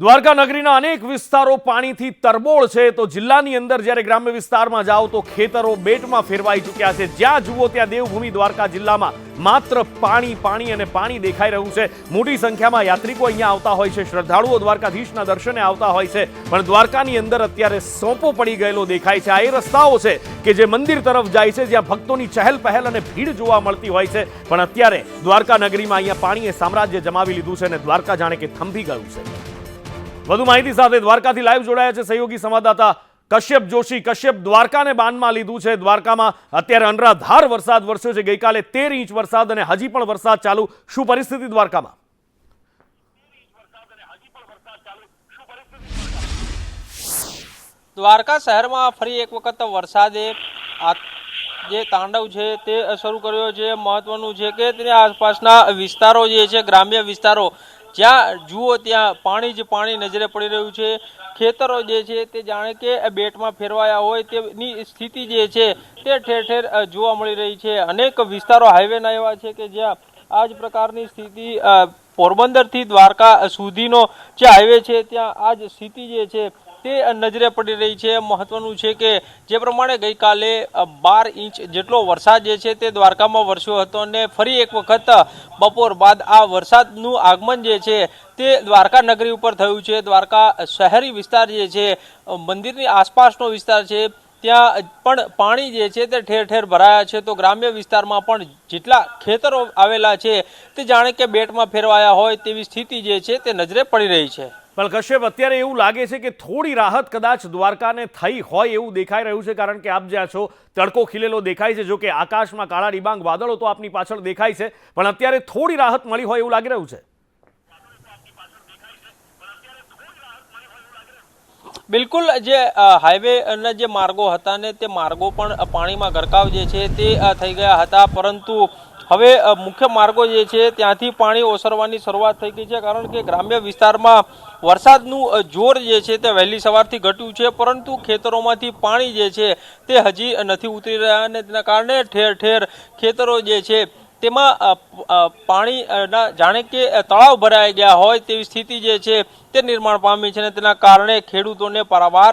દ્વારકા નગરીના અનેક વિસ્તારો પાણીથી તરબોળ છે. તો જિલ્લાની અંદર જ્યારે ગ્રામ્ય વિસ્તારમાં જાઓ તો ખેતરો બેટમાં ફેરવાઈ ચૂક્યા છે. જ્યાં જુઓ ત્યાં દેવભૂમિ દ્વારકા જિલ્લામાં માત્ર પાણી પાણી અને પાણી દેખાઈ રહ્યું છે. મોટી સંખ્યામાં યાત્રિકો અહીંયા આવતા હોય છે. શ્રદ્ધાળુઓ દ્વારકાધીશના દર્શને આવતા હોય છે. પણ દ્વારકાની અંદર અત્યારે સોંપો પડી ગયેલો દેખાય છે. આ એ રસ્તાઓ છે કે જે મંદિર તરફ જાય છે, જ્યાં ભક્તોની ચહેલ પહેલ અને ભીડ જોવા મળતી હોય છે. પણ અત્યારે દ્વારકા નગરીમાં અહીંયા પાણીએ સામ્રાજ્ય જમાવી લીધું છે અને દ્વારકા જાણે કે થંભી ગયું છે. વધુ માહિતી સાથે દ્વારકાથી લાઈવ જોડાયા છે સહયોગી સંવાદદાતા કશ્યપ જોશી. કશ્યપ, દ્વારકાને બાનમાં લીધું છે. દ્વારકામાં અત્યારે અનરાધાર વરસાદ વરસ્યો છે. ગઈકાલે તેર ઇંચ વરસાદ અને હજી પણ વરસાદ ચાલુ. શું પરિસ્થિતિ દ્વારકામાં? દ્વારકા શહેરમાં ફરી એક વખત વરસાદે જે તાંડવ છે તે શરૂ કર્યો છે. મહત્વનું છે કે તેની આસપાસના વિસ્તારો જે છે, ગ્રામ્ય વિસ્તારો જ્યાં જુઓ ત્યાં પાણી જ પાણી નજરે પડી રહ્યું છે. ખેતરો જે છે તે જાણે કે બેટમાં ફેરવાયા હોય તેની સ્થિતિ જે છે તે ઠેર ઠેર જોવા મળી રહી છે. અનેક વિસ્તારો હાઈવેના એવા છે કે જ્યાં આ જ પ્રકારની સ્થિતિ પોરબંદરથી દ્વારકા સુધીનો જે હાઈવે છે, ત્યાં આ જ સ્થિતિ જે છે, તે નજરે પડી રહી છે. મહત્વનું છે કે જે પ્રમાણે ગઈકાલે બાર ઇંચ જેટલો વરસાદ જે છે, તે દ્વારકામાં વરસ્યો હતો અને ફરી એક વખત બપોર બાદ આ વરસાદનું આગમન જે છે, તે દ્વારકા નગરી ઉપર થયું છે. દ્વારકા શહેરી વિસ્તાર જે છે મંદિરની આસપાસનો વિસ્તાર છે. ત્યાં પણ પાણી જે છે તે ઠેર ઠેર ભરાયા છે. તો ગ્રામ્ય વિસ્તારમાં પણ જેટલા ખેતરો આવેલા છે તે જાણે કે બેટમાં ફેરવાયા હોય તેવી સ્થિતિ જે છે તે નજરે પડી રહી છે. પણ કશ્યપ, અત્યારે એવું લાગે છે કે થોડી રાહત કદાચ દ્વારકાને થઈ હોય એવું દેખાઈ રહ્યું છે, કારણ કે આપ જ્યાં છો, તડકો ખીલેલો દેખાય છે. જો કે આકાશમાં કાળા ડિબાંગ વાદળો તો આપની પાછળ દેખાય છે. પણ અત્યારે થોડી રાહત મળી હોય એવું લાગી રહ્યું છે. બિલકુલ, જે હાઈવેના જે માર્ગો હતા ને તે માર્ગો પણ પાણીમાં ગરકાવ જે છે તે થઈ ગયા હતા. પરંતુ હવે મુખ્ય માર્ગો જે છે ત્યાંથી પાણી ઓસરવાની શરૂઆત થઈ ગઈ છે. કારણ કે ગ્રામ્ય વિસ્તારમાં વરસાદનું જોર જે છે તે વહેલી સવારથી ઘટ્યું છે. પરંતુ ખેતરોમાંથી પાણી જે છે તે હજી નથી ઉતરી રહ્યા અને તેના કારણે ઠેર ઠેર ખેતરો જે છે તેમાં પાણીના, જાણે કે તળાવ ભરાઈ ગયા હોય તેવી સ્થિતિ જે છે તે નિર્માણ પામી છે અને તેના કારણે ખેડૂતોને પારાવાર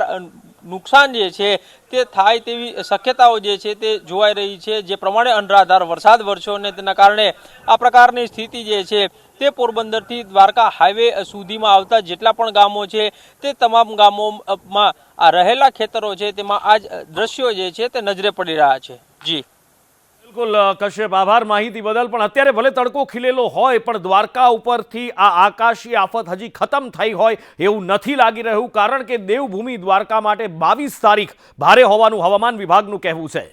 નુકસાન જે છે તે થાય તેવી શક્યતાઓ જે છે તે જોવાઈ રહી છે. જે પ્રમાણે અનરાધાર વરસાદ વરસ્યો અને તેના કારણે આ પ્રકારની સ્થિતિ જે છે તે પોરબંદરથી દ્વારકા હાઈવે સુધીમાં આવતા જેટલા પણ ગામો છે તે તમામ ગામોમાં આ રહેલા ખેતરો છે તેમાં આ જ દ્રશ્યો જે છે તે નજરે પડી રહ્યા છે. જી. બિલકુલ કશ્યપ, આભાર માહિતી બદલ. પણ અત્યારે ભલે તડકો ખીલેલો હોય, પણ દ્વારકા ઉપરથી આ આકાશી આફત હજી ખતમ થઈ હોય એવું નથી લાગી રહ્યું, કારણ કે દેવભૂમિ દ્વારકા માટે બાવીસ તારીખ. ભારે હોવાનું હવામાન વિભાગનું કહેવું છે.